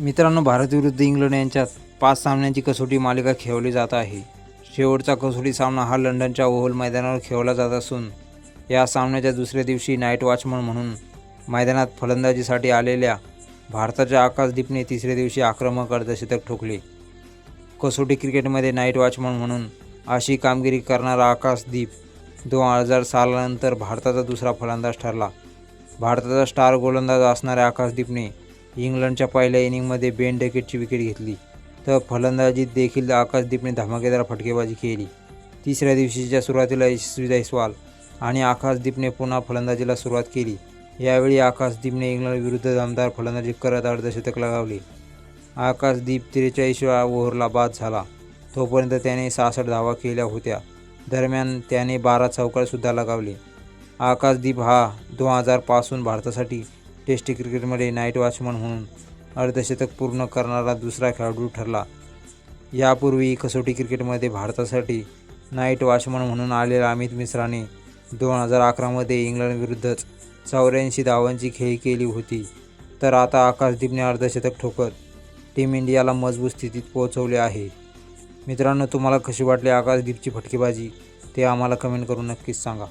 मित्रांनो भारत विरुद्ध इंग्लंड यांच्यात पाच सामन्यांची कसोटी मालिका खेळवली जात आहे. शेवटचा कसोटी सामना हा लंडनच्या ओव्हल मैदानावर खेळवला जात असून या सामन्याच्या दुसऱ्या दिवशी नाईट वॉचमन म्हणून मैदानात फलंदाजीसाठी आलेल्या भारताच्या आकाशदीपने तिसऱ्या दिवशी आक्रमक अर्धशतक ठोकले. कसोटी क्रिकेटमध्ये नाईट वॉचमन म्हणून अशी कामगिरी करणारा आकाशदीप दोन हजार सालानंतर भारताचा दुसरा फलंदाज ठरला. भारताचा स्टार गोलंदाज असणाऱ्या आकाशदीपने इंग्लंडच्या पहिल्या इनिंगमध्ये बेन डेकेटची विकेट घेतली तर फलंदाजीत देखील आकाशदीपने धमाकेदार फटकेबाजी केली. तिसऱ्या दिवशीच्या सुरुवातीला यशस्वी जयस्वाल आणि आकाशदीपने पुन्हा फलंदाजीला सुरुवात केली. यावेळी आकाशदीपने इंग्लंड विरुद्ध दमदार फलंदाजी करत अर्धशतक लगावले. आकाशदीप त्रेचाळीसव्या ओव्हरला बाद झाला. तोपर्यंत त्याने सहासष्ट धावा केल्या होत्या. दरम्यान त्याने बारा चौकारसुद्धा लगावले. आकाशदीप हा दोन हजारपासून भारतासाठी टेस्ट क्रिकेटमध्ये नाईट वॉचमन म्हणून अर्धशतक पूर्ण करणारा दुसरा खेळाडू ठरला. यापूर्वी कसोटी क्रिकेटमध्ये भारतासाठी नाईट वॉचमन म्हणून आलेल्या अमित मिश्राने दोन हजार अकरामध्ये इंग्लंडविरुद्धच चौऱ्याऐंशी धावांची खेळी केली होती. तर आता आकाशदीपने अर्धशतक ठोकत टीम इंडियाला मजबूत स्थितीत पोहोचवले आहे. मित्रांनो तुम्हाला कशी वाटली आकाशदीपची फटकेबाजी? ते आम्हाला कमेंट करून नक्कीच सांगा.